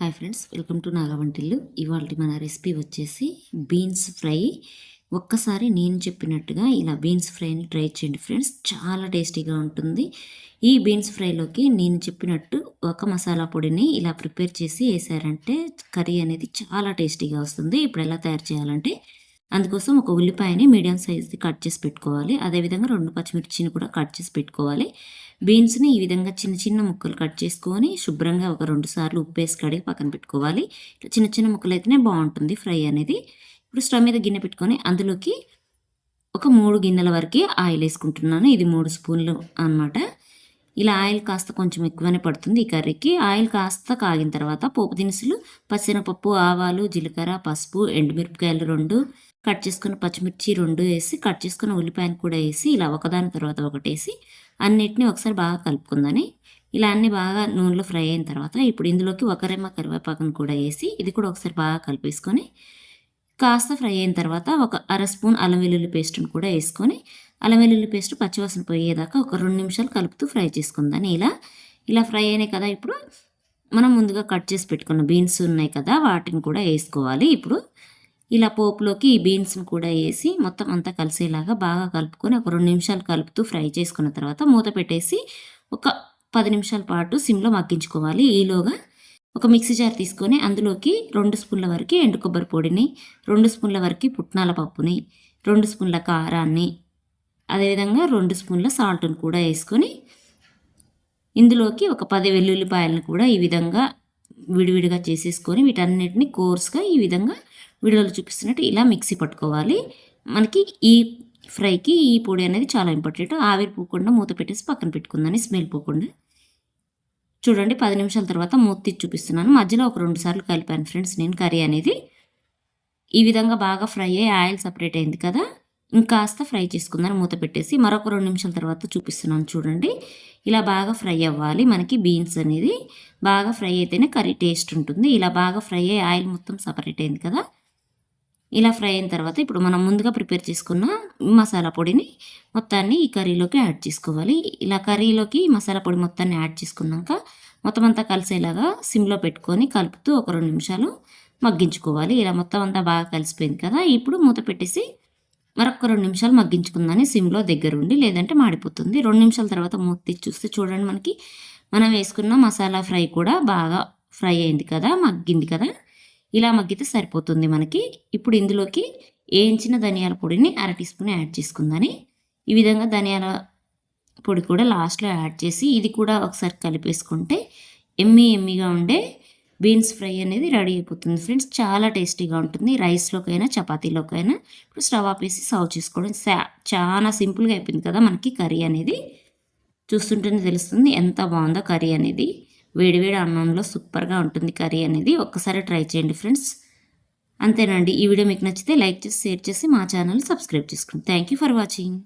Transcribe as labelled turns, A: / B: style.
A: Hi friends welcome to Nagavantillu ఇవాళ మన recipe వచ్చేసి బీన్స్ ఫ్రై. ఒక్కసారి నేను చెప్పినట్టుగా ఇలా బీన్స్ ఫ్రైని ట్రై చేయండి ఫ్రెండ్స్ చాలా టేస్టీగా ఉంటుంది. ఈ బీన్స్ ఫ్రైలోకి నేను చెప్పినట్టు ఒక మసాలా పొడిని ఇలా ప్రిపేర్ చేసి వేసారంటే కర్రీ అనేది చాలా టేస్టీగా వస్తుంది. ఇప్పుడు ఎలా తయారు చేయాలంటే అందుకోసం ఒక ఉల్లిపాయని మీడియం సైజ్ది కట్ చేసి పెట్టుకోవాలి. అదేవిధంగా రెండు పచ్చిమిర్చిని కూడా కట్ చేసి పెట్టుకోవాలి. బీన్స్ని ఈ విధంగా చిన్న చిన్న ముక్కలు కట్ చేసుకొని శుభ్రంగా ఒక రెండు సార్లు ఉప్పు వేసి కడిగి పక్కన పెట్టుకోవాలి. ఇట్లా చిన్న చిన్న ముక్కలు అయితేనే బాగుంటుంది ఫ్రై అనేది. ఇప్పుడు స్టవ్ మీద గిన్నె పెట్టుకొని అందులోకి ఒక మూడు గిన్నెల వరకు ఆయిల్ వేసుకుంటున్నాను. ఇది మూడు స్పూన్లు అనమాట ఇలా ఆయిల్ కాస్త కొంచెం ఎక్కువనే పడుతుంది ఈ కర్రీకి. ఆయిల్ కాస్త కాగిన తర్వాత పోపు దినుసులు పసినపప్పు ఆవాలు జీలకర్ర పసుపు ఎండుమిరపకాయలు రెండు కట్ చేసుకున్న పచ్చిమిర్చి రెండు వేసి కట్ చేసుకున్న ఉల్లిపాయను కూడా వేసి ఇలా ఒకదాని తర్వాత ఒకటి వేసి అన్నిటినీ ఒకసారి బాగా కలుపుకుందని ఇలా అన్ని బాగా నూనెలో ఫ్రై అయిన తర్వాత ఇప్పుడు ఇందులోకి ఒక రెమ్మ కరివేపాకును కూడా వేసి ఇది కూడా ఒకసారి బాగా కలిపేసుకొని కాస్త ఫ్రై అయిన తర్వాత ఒక అర స్పూన్ అల్లం వెల్లుల్లి పేస్ట్ని కూడా వేసుకొని అల్లం వెల్లుల్లి పేస్ట్ పచ్చివాసన పోయేదాకా ఒక రెండు నిమిషాలు కలుపుతూ ఫ్రై చేసుకుందని ఇలా ఇలా ఫ్రై అయినాయి కదా ఇప్పుడు మనం ముందుగా కట్ చేసి పెట్టుకున్న బీన్స్ ఉన్నాయి కదా వాటిని కూడా వేసుకోవాలి. ఇప్పుడు ఇలా పోపులోకి ఈ బీన్స్ని కూడా వేసి మొత్తం అంతా కలిసేలాగా బాగా కలుపుకొని ఒక రెండు నిమిషాలు కలుపుతూ ఫ్రై చేసుకున్న తర్వాత మూత పెట్టేసి ఒక పది నిమిషాల పాటు సిమ్లో మగ్గించుకోవాలి. ఈలోగా ఒక మిక్సీ జార్ తీసుకొని అందులోకి రెండు స్పూన్ల వరకు ఎండు కొబ్బరి పొడిని రెండు స్పూన్ల వరకు పుట్నాల పప్పుని రెండు స్పూన్ల కారాన్ని అదేవిధంగా రెండు స్పూన్ల సాల్ట్ని కూడా వేసుకొని ఇందులోకి ఒక పది వెల్లుల్లిపాయలను కూడా ఈ విధంగా విడివిడిగా చేసేసుకొని వీటన్నిటిని కోర్స్గా ఈ విధంగా వీడియోలో చూపిస్తున్నట్టు ఇలా మిక్సీ పట్టుకోవాలి. మనకి ఈ ఫ్రైకి ఈ పొడి అనేది చాలా ఇంపార్టెంట్. ఆవిరి పోకుండా మూత పెట్టేసి పక్కన పెట్టుకుందని స్మెల్ పోకుండా. చూడండి పది నిమిషాల తర్వాత మూత తీసి చూపిస్తున్నాను. మధ్యలో ఒక రెండు సార్లు కలిపాను ఫ్రెండ్స్ నేను కర్రీ అనేది. ఈ విధంగా బాగా ఫ్రై అయ్యి ఆయిల్ సపరేట్ అయింది కదా ఇంకాస్త ఫ్రై చేసుకుందాం మూత పెట్టేసి మరొక రెండు నిమిషాల తర్వాత చూపిస్తున్నాను చూడండి. ఇలా బాగా ఫ్రై అవ్వాలి మనకి బీన్స్ అనేది. బాగా ఫ్రై అయితేనే కర్రీ టేస్ట్ ఉంటుంది. ఇలా బాగా ఫ్రై అయ్యి ఆయిల్ మొత్తం సపరేట్ అయింది కదా ఇలా ఫ్రై అయిన తర్వాత ఇప్పుడు మనం ముందుగా ప్రిపేర్ చేసుకున్న మసాలా పొడిని మొత్తాన్ని ఈ కర్రీలోకి యాడ్ చేసుకోవాలి. ఇలా కర్రీలోకి మసాలా పొడి మొత్తాన్ని యాడ్ చేసుకున్నాక మొత్తం అంతా కలిసేలాగా సిమ్లో పెట్టుకొని కలుపుతూ ఒక రెండు నిమిషాలు మగ్గించుకోవాలి. ఇలా మొత్తం అంతా బాగా కలిసిపోయింది కదా. ఇప్పుడు మూత పెట్టేసి మరొక రెండు నిమిషాలు మగ్గించుకుందని సిమ్లో దగ్గరుండి లేదంటే మాడిపోతుంది. రెండు నిమిషాల తర్వాత మూత తీసి చూస్తే చూడండి మనకి మనం వేసుకున్న మసాలా ఫ్రై కూడా బాగా ఫ్రై అయింది కదా మగ్గింది కదా. ఇలా మగ్గితే సరిపోతుంది మనకి. ఇప్పుడు ఇందులోకి వేయించిన ధనియాల పొడిని అర టీ స్పూన్ యాడ్ చేసుకుందని. ఈ విధంగా ధనియాల పొడి కూడా లాస్ట్లో యాడ్ చేసి ఇది కూడా ఒకసారి కలిపేసుకుంటే ఎమ్మి ఎమ్మిగా ఉండే బీన్స్ ఫ్రై అనేది రెడీ అయిపోతుంది ఫ్రెండ్స్. చాలా టేస్టీగా ఉంటుంది. రైస్లోకైనా చపాతీలోకైనా ఇప్పుడు స్టవ్ ఆపేసి సర్వ్ చేసుకోవడం చాలా సింపుల్గా అయిపోయింది కదా మనకి కర్రీ అనేది. చూస్తుంటేనే తెలుస్తుంది ఎంత బాగుందో కర్రీ అనేది. వేడివేడి అన్నంలో సూపర్గా ఉంటుంది కర్రీ అనేది. ఒక్కసారి ట్రై చేయండి ఫ్రెండ్స్. అంతేనండి. ఈ వీడియో మీకు నచ్చితే లైక్ చేసి షేర్ చేసి మా ఛానల్ సబ్స్క్రైబ్ చేసుకోండి థ్యాంక్ యూ ఫర్ వాచింగ్.